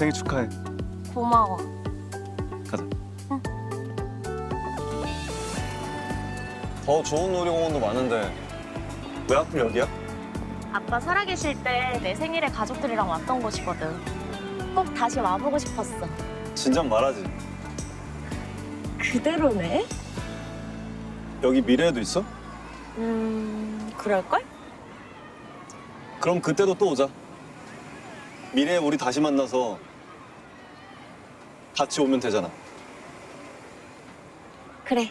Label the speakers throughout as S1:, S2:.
S1: 생일 축하해.
S2: 고마워.
S1: 가자. 더 좋은 놀이공원도 많은데 왜 하필 여기야?
S2: 아빠 살아계실 때 내 생일에 가족들이랑 왔던 곳이거든. 꼭 다시 와보고 싶었어.
S1: 진작 말하지.
S2: 그대로네?
S1: 여기 미래에도 있어?
S2: 음, 그럴걸?
S1: 그럼 그때도 또 오자. 미래에 우리 다시 만나서 같이 오면 되잖아.
S2: 그래.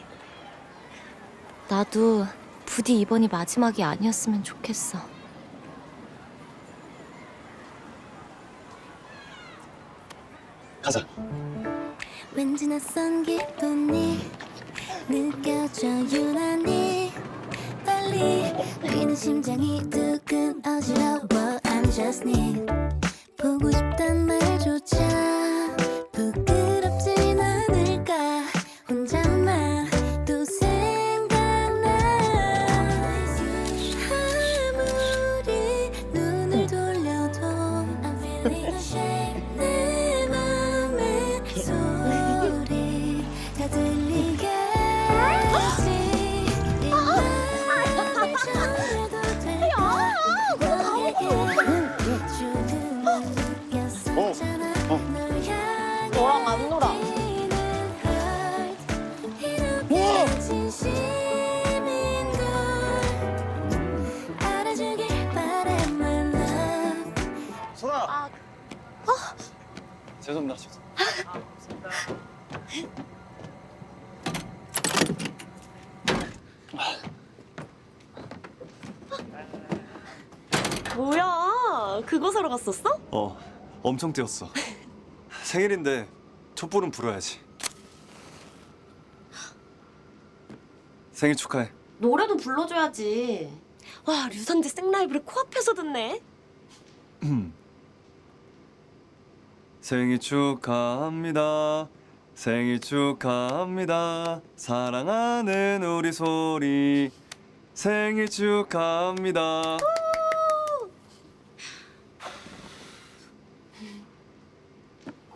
S2: 나도 부디 이번이 마지막이 아니었으면 좋겠어.
S1: 가자.
S3: 왠지 낯선 기분이 느껴져 유난히 빨리 뛰는 심장이 두근 어지러워 I'm just need 보고 싶단 말조차
S2: 뭐야? 그곳으로 갔었어?
S1: 어, 엄청 뛰었어. 생일인데 촛불은 불어야지. 생일 축하해.
S2: 노래도 불러줘야지. 와, 류산지 생라이브를 코앞에서 듣네.
S1: 생일 축하합니다. 생일 축하합니다. 사랑하는 우리 소리. 생일 축하합니다.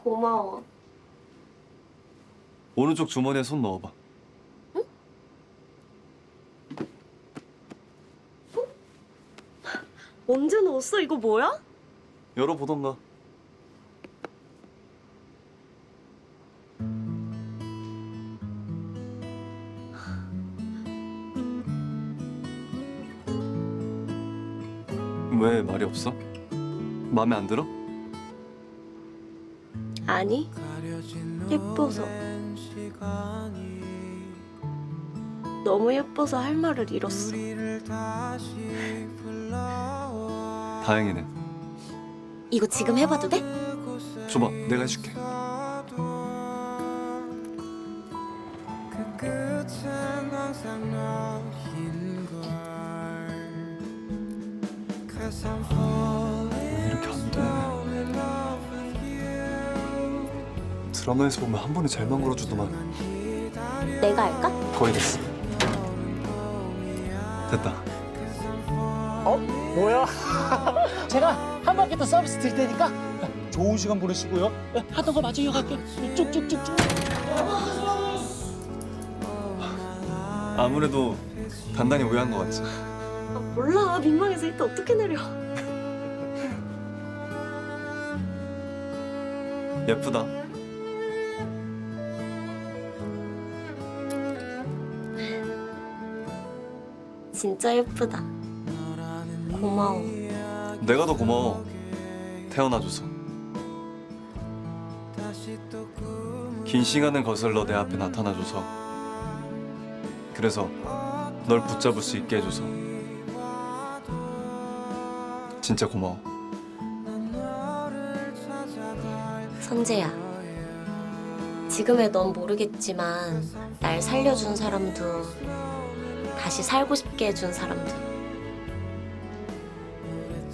S2: 고마워.
S1: 오른쪽 주머니에 손 넣어봐.
S2: 언제 넣었어? 이거 뭐야?
S1: 열어보던가. 왜 말이 없어? 마음에 안 들어?
S2: 아니, 예뻐서. 너무 예뻐서 할 말을 잃었어.
S1: 다행이네.
S2: 이거 지금 해봐도 돼?
S1: 줘봐, 내가 해줄게.
S4: 끝
S1: 드라마에서 보면 한 번에 잘만 걸어주더만
S2: 내가 할까?
S1: 거의 됐어. 됐다.
S5: 어? 뭐야? 제가 한 바퀴 더 서비스 드릴 테니까 좋은 시간 보내시고요. 하던 거 마저 이어갈게요. 쭉쭉쭉쭉.
S1: 아무래도 단단히 오해한 것 같지.
S2: 아, 몰라. 민망해서 일단 어떻게 내려.
S1: 예쁘다.
S2: 진짜 예쁘다. 고마워.
S1: 내가 더 고마워. 태어나줘서. 긴 시간을 거슬러 내 앞에 나타나줘서. 그래서 널 붙잡을 수 있게 해줘서. 진짜 고마워.
S2: 선재야. 지금의 넌 모르겠지만 날 살려준 사람도 다시 살고 싶게 해준 사람도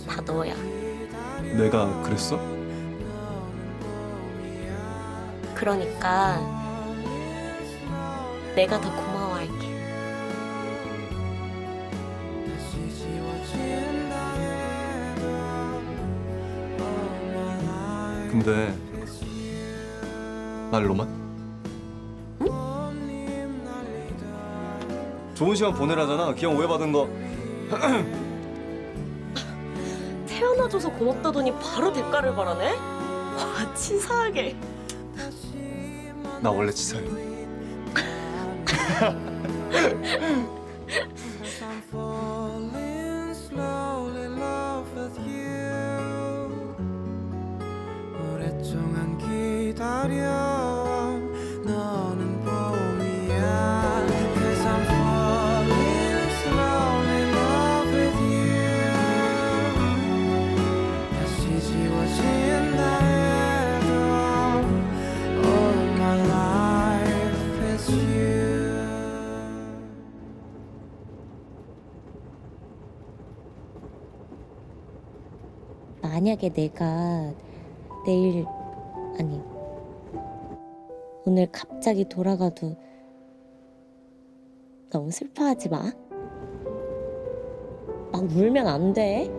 S2: 다 너야.
S1: 내가 그랬어?
S2: 그러니까 내가 더 고마워할게.
S1: 근데 말로만? 좋은 시간 보내라잖아. 기왕 오해받은 거.
S2: 태어나줘서 고맙다더니 바로 대가를 바라네? 와 치사하게
S1: 나 원래 치사해.
S3: 만약에 내가 내일 아니 오늘 갑자기 돌아가도 너무 슬퍼하지 마. 막 울면 안 돼.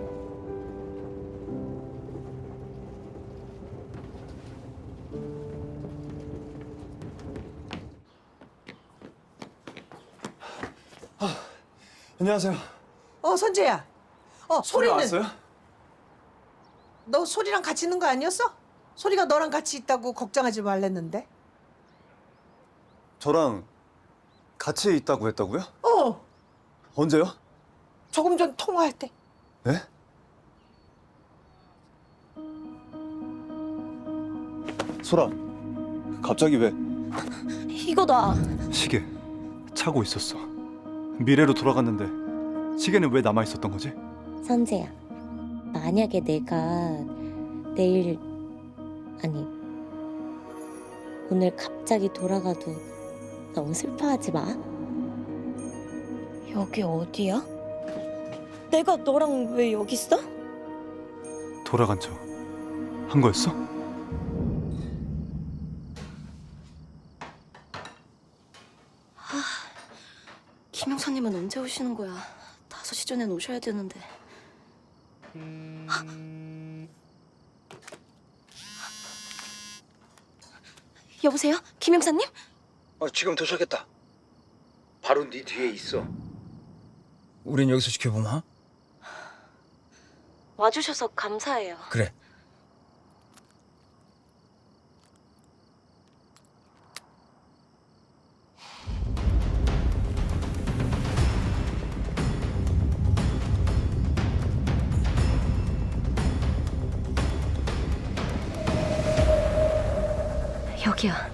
S1: 안녕하세요.
S6: 어 선재야. 어 소리는
S1: 왔어요?
S6: 너 소리랑 같이 있는 거 아니었어? 소리가 너랑 같이 있다고 걱정하지 말랬는데.
S1: 저랑 같이 있다고 했다고요?
S6: 어
S1: 언제요?
S6: 조금 전 통화할 때.
S1: 네? 소라, 갑자기 왜?
S2: 이거다
S1: 시계 차고 있었어. 미래로 돌아갔는데 시계는 왜 남아 있었던 거지?
S3: 선재야. 만약에 내가 내일 아니 오늘 갑자기 돌아가도 너무 슬퍼하지 마.
S2: 여기 어디야? 내가 너랑 왜 여기 있어?
S1: 돌아간 척 한 거였어?
S2: 김영사님은 언제 오시는 거야? 5시 전엔 오셔야 되는데 여보세요? 김영사님?
S7: 어, 지금 도착했다. 바로 네 뒤에 있어. 우린 여기서 지켜보마.
S2: 와주셔서 감사해요
S7: 그래.
S2: 여기야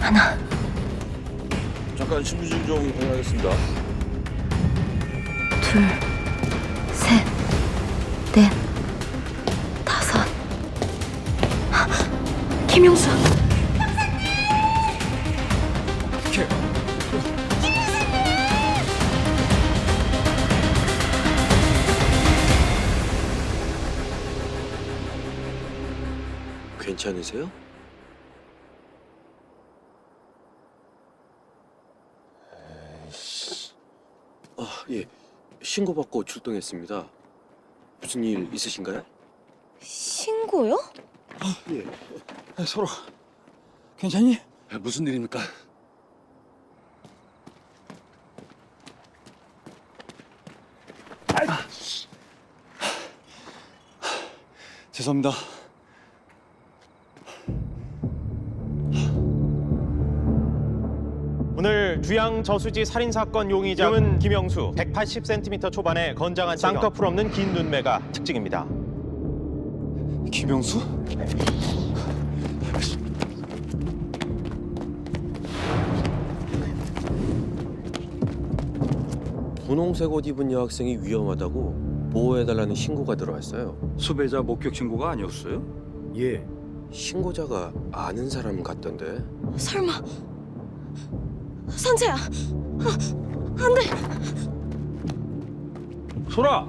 S2: 하나.
S7: 잠깐 신분증 좀 확인하겠습니다.
S2: 둘,
S8: 괜찮으세요? 아, 예. 신고받고 출동했습니다. 무슨 일 있으신가요?
S2: 신고요?
S8: 예.
S7: 서로 괜찮니?
S8: 아, 무슨 일입니까?
S1: 죄송합니다.
S9: 주양 저수지 살인 사건 용의자는 김영수 180cm 초반의 건장한 쌍꺼풀 없는 긴 눈매가 특징입니다.
S1: 김영수?
S8: 분홍색 옷 입은 여학생이 위험하다고 보호해달라는 신고가 들어왔어요.
S7: 수배자 목격 신고가 아니었어요?
S8: 예. 신고자가 아는 사람 같던데.
S2: 설마 선재야? 아, 안 돼.
S7: 소라.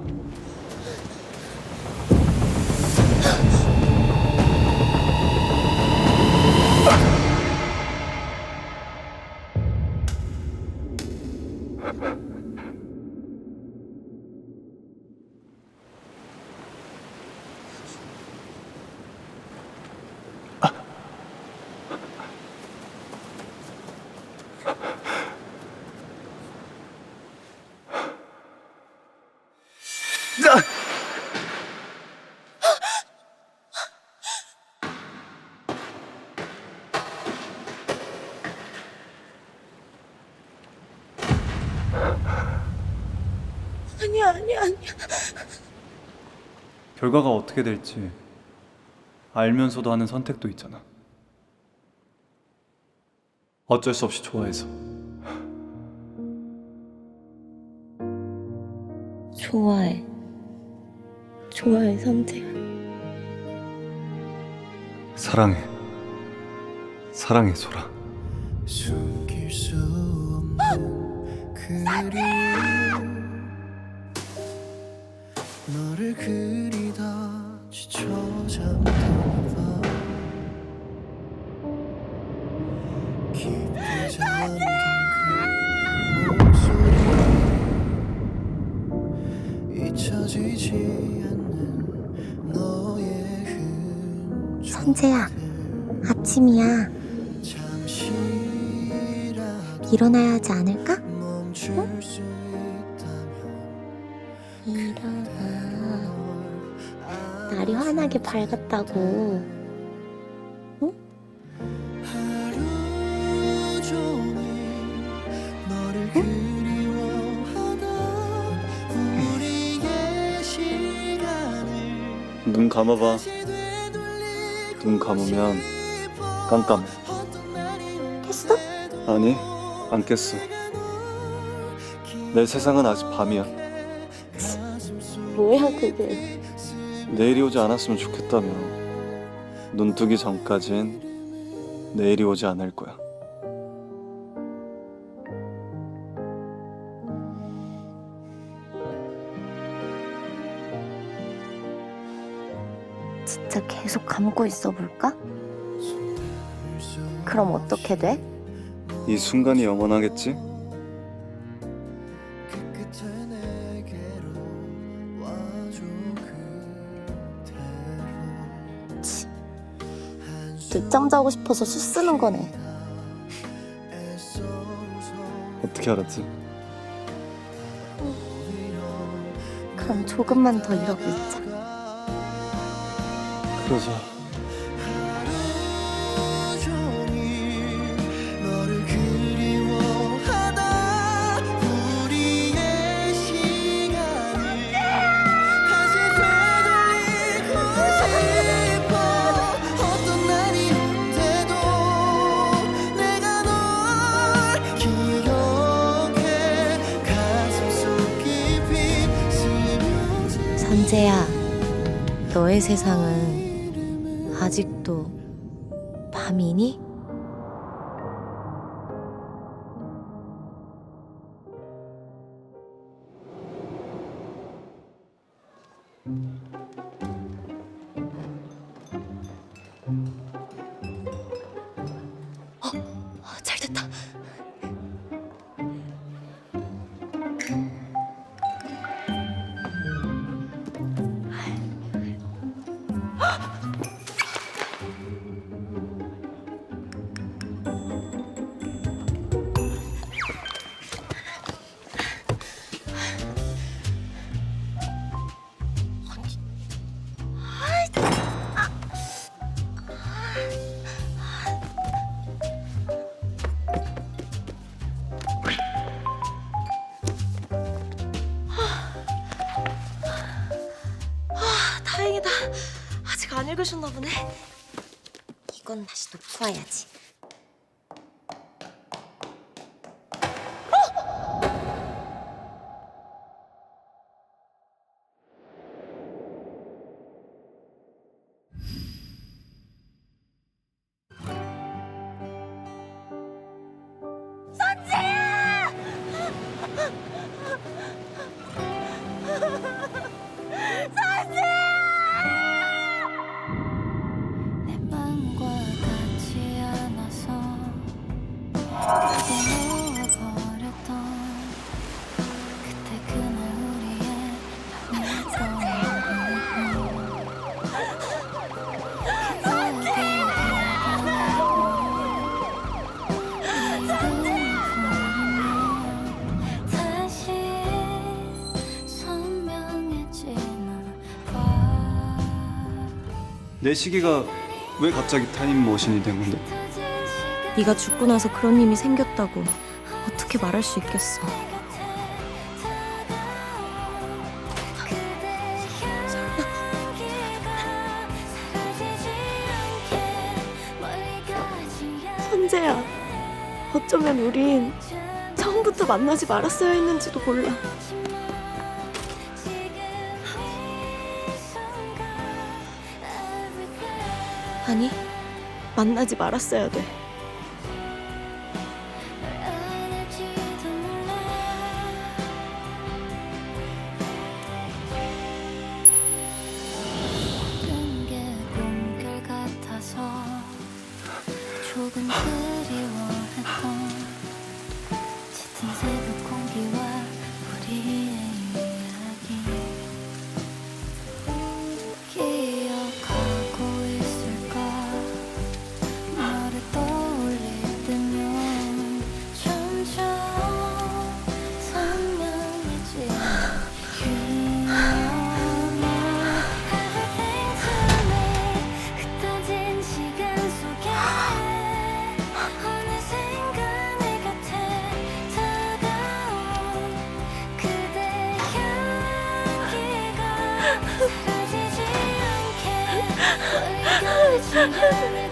S1: 결과가 어떻게 될지 알면서도 하는 선택도 있잖아. 어쩔 수 없이 좋아해서.
S3: 좋아해 좋아해 선재야
S1: 사랑해. 사랑해, 소라.
S4: 숨길 수 없는 그리움 너를 그리다 지쳐 잠들어봐 깊이 잠긴 그 목소리 잊혀지지 않는 너의 흔적
S3: 선재야 아침이야 일어나야 하지 않을까? 환하게 밝았다고
S1: 눈 감아봐. 눈 감으면. 깜깜해.
S3: 했어?
S1: 아니, 안 깼어. 내 세상은 아직 밤이야.
S3: 뭐야 그게
S1: 내일이 오지 않았으면 좋겠다며. 눈 뜨기 전까진 내일이 오지 않을 거야.
S2: 진짜 계속 감고 있어 볼까? 그럼 어떻게 돼?
S1: 이 순간이 영원하겠지?
S2: 늦잠 자고 싶어서 수 쓰는 거네.
S1: 어떻게 알았지?
S2: 그럼 조금만 더 이러고 있자.
S1: 그러자.
S3: 세상은 읽으셨나 보네. 이건 다시 놓고 와야지.
S10: 내
S1: 시기가 왜 갑자기 타임 머신이 된 건데?
S3: 네가 죽고 나서 그런 힘이 생겼다고 어떻게 말할 수 있겠어. 선재야, 어쩌면 우린 처음부터 만나지 말았어야 했는지도 몰라. 만나지 말았어야 돼.
S10: 그 흩어지지 않게